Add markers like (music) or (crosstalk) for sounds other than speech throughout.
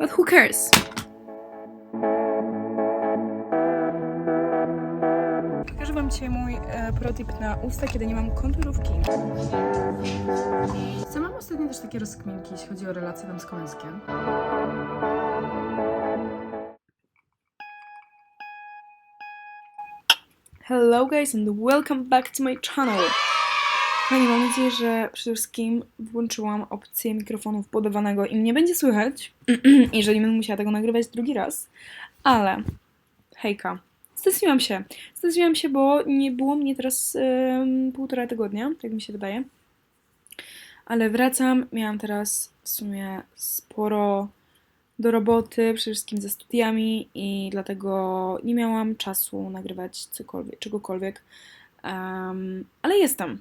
But who cares? Pokażę Wam dzisiaj mój e, protip na usta, kiedy nie mam konturówki. Co mam ostatnio też takie rozkminki, jeśli chodzi o relacje damsko-męskie. Hello guys and welcome back to my channel. Kochani, mam nadzieję, że przede wszystkim włączyłam opcję mikrofonu wbudowanego i mnie będzie słychać, (clears throat) jeżeli będę musiała tego nagrywać drugi raz. Ale, hejka, stęskniłam się. Stęskniłam się, bo nie było mnie teraz em, półtora tygodnia, tak mi się wydaje. Ale wracam, miałam teraz w sumie sporo do roboty, przede wszystkim ze studiami i dlatego nie miałam czasu nagrywać cokolwiek, czegokolwiek. Em, ale jestem.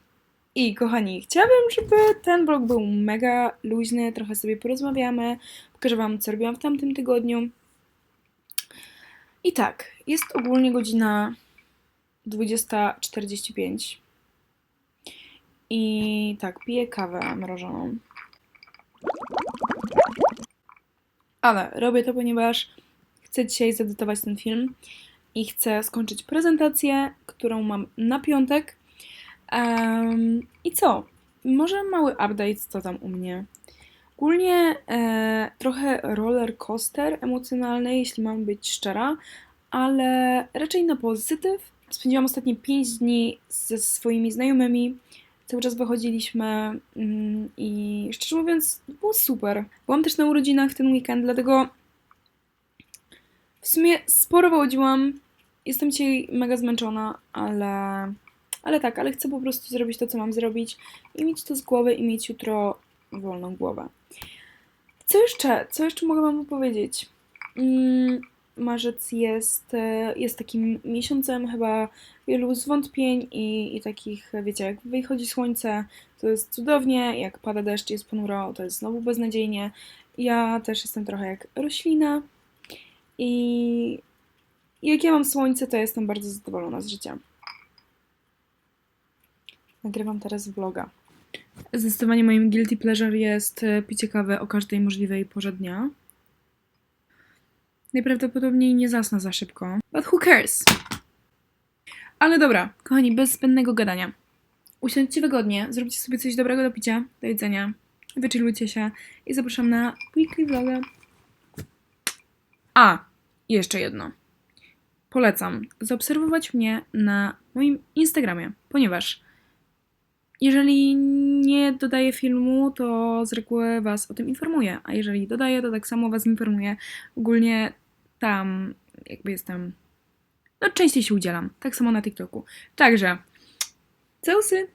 I kochani, chciałabym, żeby ten vlog był mega luźny, trochę sobie porozmawiamy, pokażę wam, co robiłam w tamtym tygodniu. I tak, jest ogólnie godzina 20.45. I tak, piję kawę mrożoną. Ale robię to, ponieważ chcę dzisiaj zedytować ten film i chcę skończyć prezentację, którą mam na piątek. Em, I co? Może mały update, co tam u mnie. Ogólnie e, trochę roller coaster emocjonalny, jeśli mam być szczera, ale raczej na pozytyw. Spędziłam ostatnie 5 dni ze swoimi znajomymi. Cały czas wychodziliśmy mm, i szczerze mówiąc, było super. Byłam też na urodzinach w ten weekend, dlatego w sumie sporo wychodziłam. Jestem dzisiaj mega zmęczona, ale, ale tak, ale chcę po prostu zrobić to, co mam zrobić i mieć to z głowy i mieć jutro wolną głowę. Co jeszcze? Co jeszcze mogę Wam opowiedzieć? Mm, marzec jest, e, jest takim miesiącem chyba wielu zwątpień i, i takich, wiecie, jak wychodzi słońce, to jest cudownie, jak pada deszcz, jest ponuro, to jest znowu beznadziejnie. Ja też jestem trochę jak roślina i jak ja mam słońce, to jestem bardzo zadowolona z życia. Nagrywam teraz vloga. Zdecydowanie moim guilty pleasure jest e, picie kawy o każdej możliwej porze dnia. Najprawdopodobniej nie zasnę za szybko. But who cares? Ale dobra, kochani, bez zbędnego gadania. Usiądźcie wygodnie, zróbcie sobie coś dobrego do picia, do jedzenia, wyczylujcie się i zapraszam na weekly vloga. A, jeszcze jedno. Polecam zaobserwować mnie na moim Instagramie, ponieważ jeżeli nie dodaję filmu, to z reguły Was o tym informuję, a jeżeli dodaję, to tak samo Was informuję. Ogólnie tam jakby jestem, no częściej się udzielam, tak samo na TikToku. Także, całsy!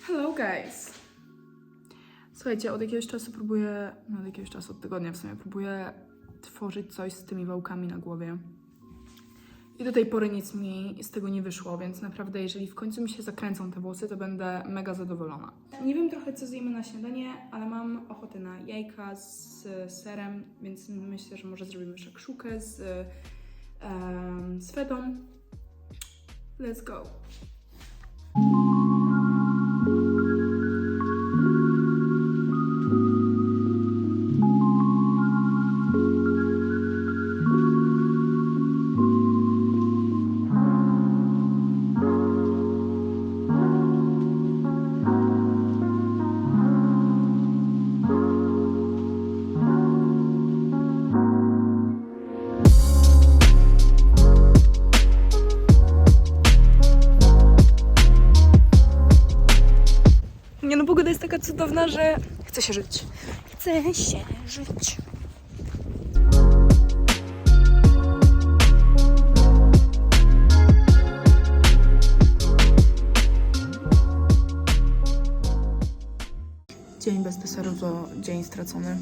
Hello guys! Słuchajcie, od jakiegoś czasu próbuję, no od jakiegoś czasu, od tygodnia w sumie, próbuję tworzyć coś z tymi wałkami na głowie. I do tej pory nic mi z tego nie wyszło, więc naprawdę, jeżeli w końcu mi się zakręcą te włosy, to będę mega zadowolona. Nie wiem trochę, co zjemy na śniadanie, ale mam ochotę na jajka z serem, więc myślę, że może zrobimy szakszukę z, um, z fetą. Let's go! Cudowna, że chce się żyć. Chce się żyć. Dzień bez deseru to dzień stracony.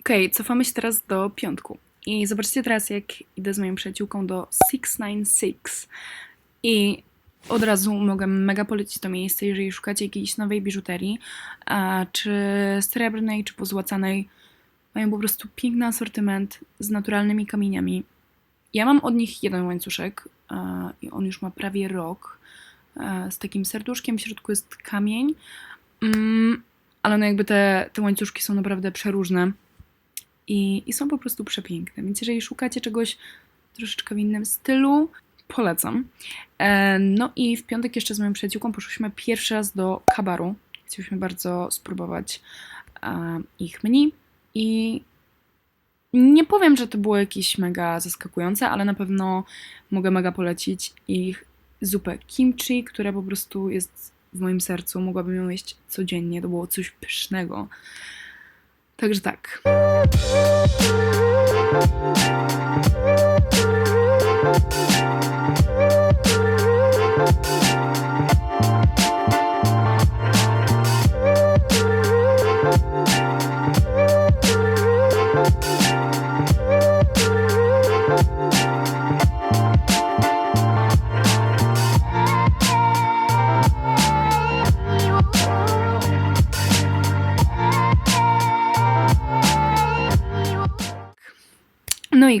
Okej, cofamy się teraz do piątku. I zobaczcie teraz, jak idę z moją przyjaciółką do 696. I od razu mogę mega polecić to miejsce, jeżeli szukacie jakiejś nowej biżuterii, a, czy srebrnej, czy pozłacanej. Mają po prostu piękny asortyment z naturalnymi kamieniami. Ja mam od nich jeden łańcuszek a, i on już ma prawie rok. A, z takim serduszkiem, w środku jest kamień. Mm, ale no jakby te, te łańcuszki są naprawdę przeróżne i, i są po prostu przepiękne. Więc jeżeli szukacie czegoś troszeczkę w innym stylu, polecam. E, no i w piątek jeszcze z moją przyjaciółką poszłyśmy pierwszy raz do kabaru. Chcieliśmy bardzo spróbować e, ich menu i nie powiem, że to było jakieś mega zaskakujące, ale na pewno mogę mega polecić ich zupę kimchi, która po prostu jest w moim sercu. Mogłabym ją jeść codziennie. To było coś pysznego. Także tak.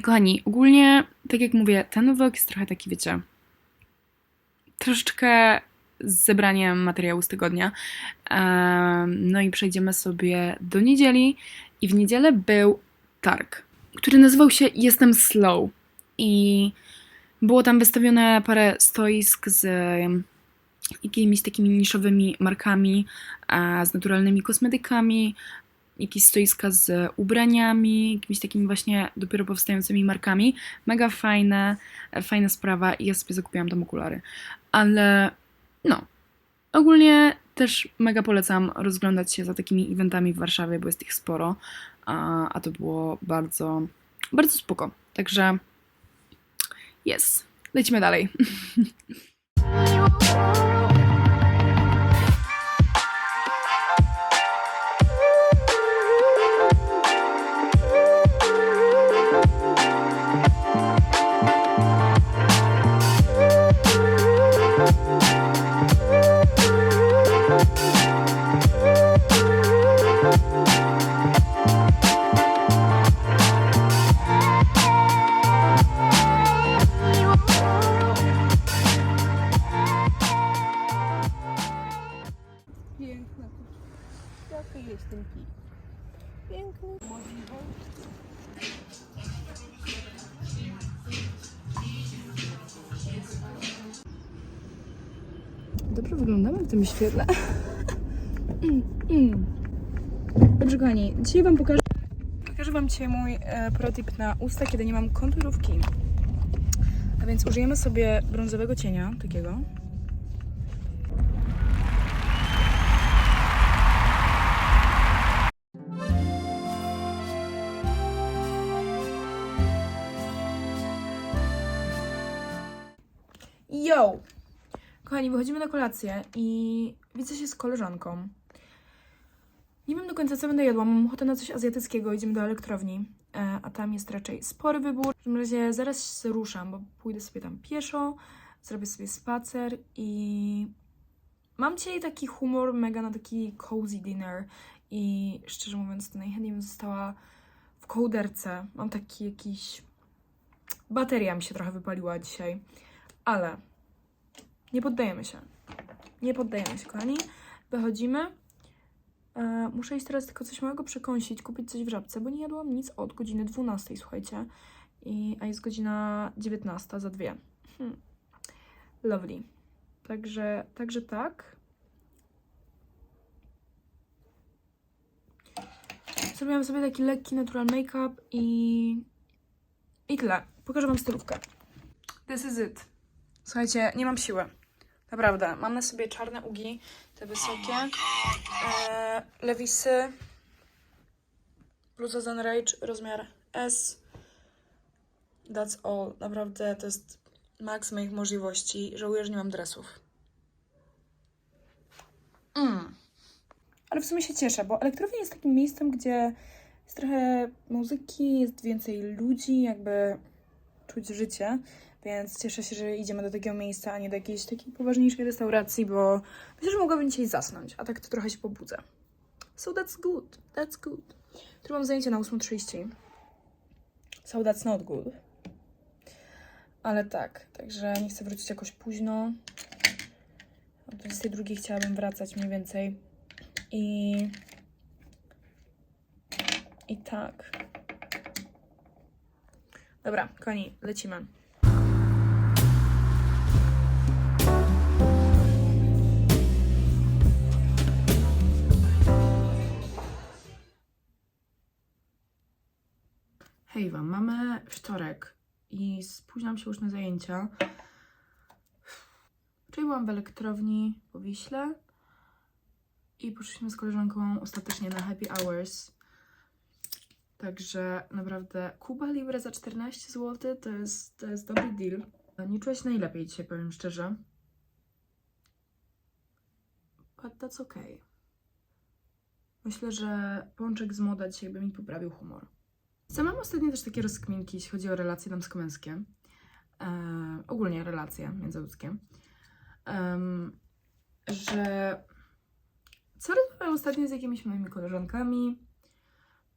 Kochani, ogólnie, tak jak mówię, ten vlog jest trochę taki, wiecie, troszeczkę z zebraniem materiału z tygodnia. No i przejdziemy sobie do niedzieli. I w niedzielę był targ, który nazywał się Jestem Slow. I było tam wystawione parę stoisk z jakimiś takimi niszowymi markami, z naturalnymi kosmetykami, jakieś stoiska z ubraniami, jakimiś takimi właśnie dopiero powstającymi markami. Mega fajne, fajna sprawa i ja sobie zakupiłam tam okulary. Ale no, ogólnie też mega polecam rozglądać się za takimi eventami w Warszawie, bo jest ich sporo, a, a to było bardzo, bardzo spoko. Także jest. Lecimy dalej. (laughs) Jaki jest ten kij? Piękny. Dobrze wyglądamy w tym świetle. (laughs) Mm, mm. Dobrze, kochani, dzisiaj Wam pokażę. Pokażę Wam dzisiaj mój e, protip na usta, kiedy nie mam konturówki. A więc użyjemy sobie brązowego cienia, takiego. Yo! Kochani, wychodzimy na kolację i widzę się z koleżanką. Nie wiem do końca, co będę jadła. Mam ochotę na coś azjatyckiego. Idziemy do elektrowni, e, a tam jest raczej spory wybór. W każdym razie zaraz ruszam, bo pójdę sobie tam pieszo, zrobię sobie spacer i mam dzisiaj taki humor mega na taki cozy dinner i szczerze mówiąc, to najchętniej bym została w kołderce. Mam taki jakiś... Bateria mi się trochę wypaliła dzisiaj, ale nie poddajemy się. Nie poddajemy się, kochani. Wychodzimy. E, muszę iść teraz tylko coś małego przekąsić, kupić coś w żabce, bo nie jadłam nic od godziny 12, słuchajcie. I, a jest godzina 19 za dwie. Hmm. Lovely. Także, także tak. Zrobiłam sobie taki lekki natural make-up i... I tyle. Pokażę Wam stylówkę. This is it. Słuchajcie, nie mam siły. Naprawdę. Mam na sobie czarne ugi, te wysokie. E, lewisy. Bluza Zen Rage, rozmiar S. That's all. Naprawdę to jest maks moich możliwości. Żałuję, że nie mam dresów. Mm. Ale w sumie się cieszę, bo elektrownia jest takim miejscem, gdzie jest trochę muzyki, jest więcej ludzi, jakby czuć życie. Więc cieszę się, że idziemy do takiego miejsca, a nie do jakiejś takiej poważniejszej restauracji, bo myślę, że mogłabym dzisiaj zasnąć, a tak to trochę się pobudzę. So that's good, that's good. Tu mam zajęcie na 8.30. So that's not good. Ale tak, także nie chcę wrócić jakoś późno. O 22 chciałabym wracać mniej więcej. I... I tak. Dobra, koni, lecimy. Hej wam, mamy wtorek i spóźniam się już na zajęcia. Wczoraj byłam w elektrowni po Wiśle i poszliśmy z koleżanką ostatecznie na happy hours. Także naprawdę Kuba Libre za 14 zł to jest, to jest dobry deal. Nie czuję się najlepiej dzisiaj, powiem szczerze. But that's okay. Myślę, że pączek z moda dzisiaj by mi poprawił humor. Co mam ostatnio też takie rozkminki, jeśli chodzi o relacje damsko-męskie. E, ogólnie relacje międzyludzkie. Em, że co rozmawiam ostatnio z jakimiś moimi koleżankami,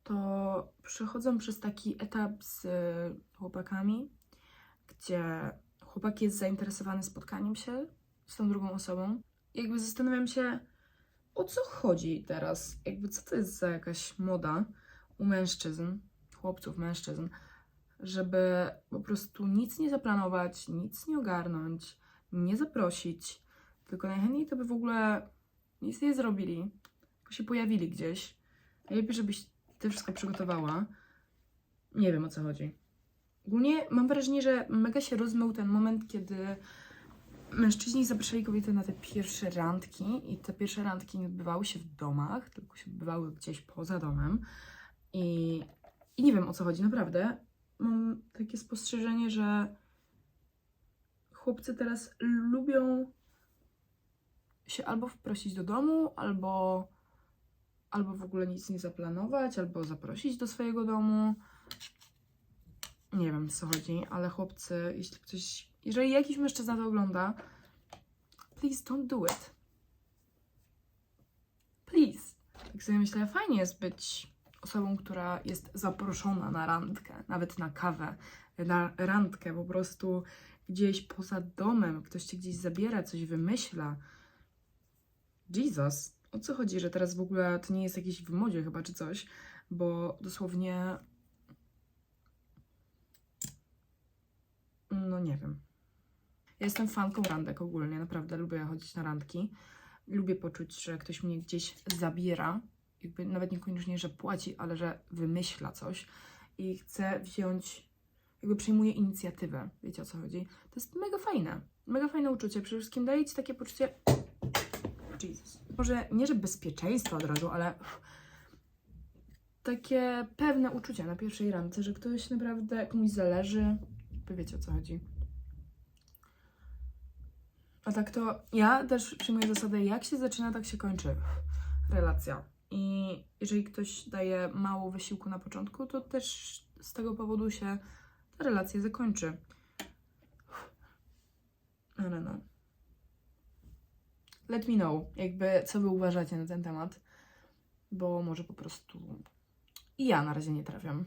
to przechodzą przez taki etap z y, chłopakami, gdzie chłopak jest zainteresowany spotkaniem się z tą drugą osobą. Jakby zastanawiam się, o co chodzi teraz? Jakby co to jest za jakaś moda u mężczyzn, chłopców, mężczyzn, żeby po prostu nic nie zaplanować, nic nie ogarnąć, nie zaprosić, tylko najchętniej to by w ogóle nic nie zrobili, tylko się pojawili gdzieś. Najlepiej, żebyś ty wszystko przygotowała. Nie wiem o co chodzi. Ogólnie mam wrażenie, że mega się rozmył ten moment, kiedy mężczyźni zapraszali kobiety na te pierwsze randki i te pierwsze randki nie odbywały się w domach, tylko się odbywały gdzieś poza domem. I, i nie wiem o co chodzi, naprawdę. Mam takie spostrzeżenie, że chłopcy teraz lubią się albo wprosić do domu, albo, albo w ogóle nic nie zaplanować, albo zaprosić do swojego domu. Nie wiem, o co chodzi, ale chłopcy, jeśli ktoś, jeżeli jakiś mężczyzna to ogląda, please don't do it. Please. Tak sobie myślę, fajnie jest być osobą, która jest zaproszona na randkę, nawet na kawę, na randkę po prostu gdzieś poza domem, ktoś cię gdzieś zabiera, coś wymyśla. Jesus, o co chodzi, że teraz w ogóle to nie jest jakiś w modzie chyba czy coś, bo dosłownie no nie wiem. Ja jestem fanką randek ogólnie, naprawdę lubię chodzić na randki. Lubię poczuć, że ktoś mnie gdzieś zabiera, jakby nawet niekoniecznie, że płaci, ale że wymyśla coś i chce wziąć, jakby przejmuje inicjatywę. Wiecie o co chodzi? To jest mega fajne. Mega fajne uczucie. Przede wszystkim daje ci takie poczucie Jesus. Może nie, że bezpieczeństwa od razu, ale takie pewne uczucia na pierwszej randce, że ktoś naprawdę komuś zależy. Wy wiecie o co chodzi. A tak to ja też przyjmuję zasadę, jak się zaczyna, tak się kończy relacja. I jeżeli ktoś daje mało wysiłku na początku, to też z tego powodu się ta relacja zakończy. Ale no. Let me know, jakby co wy uważacie na ten temat, bo może po prostu i ja na razie nie trafiam.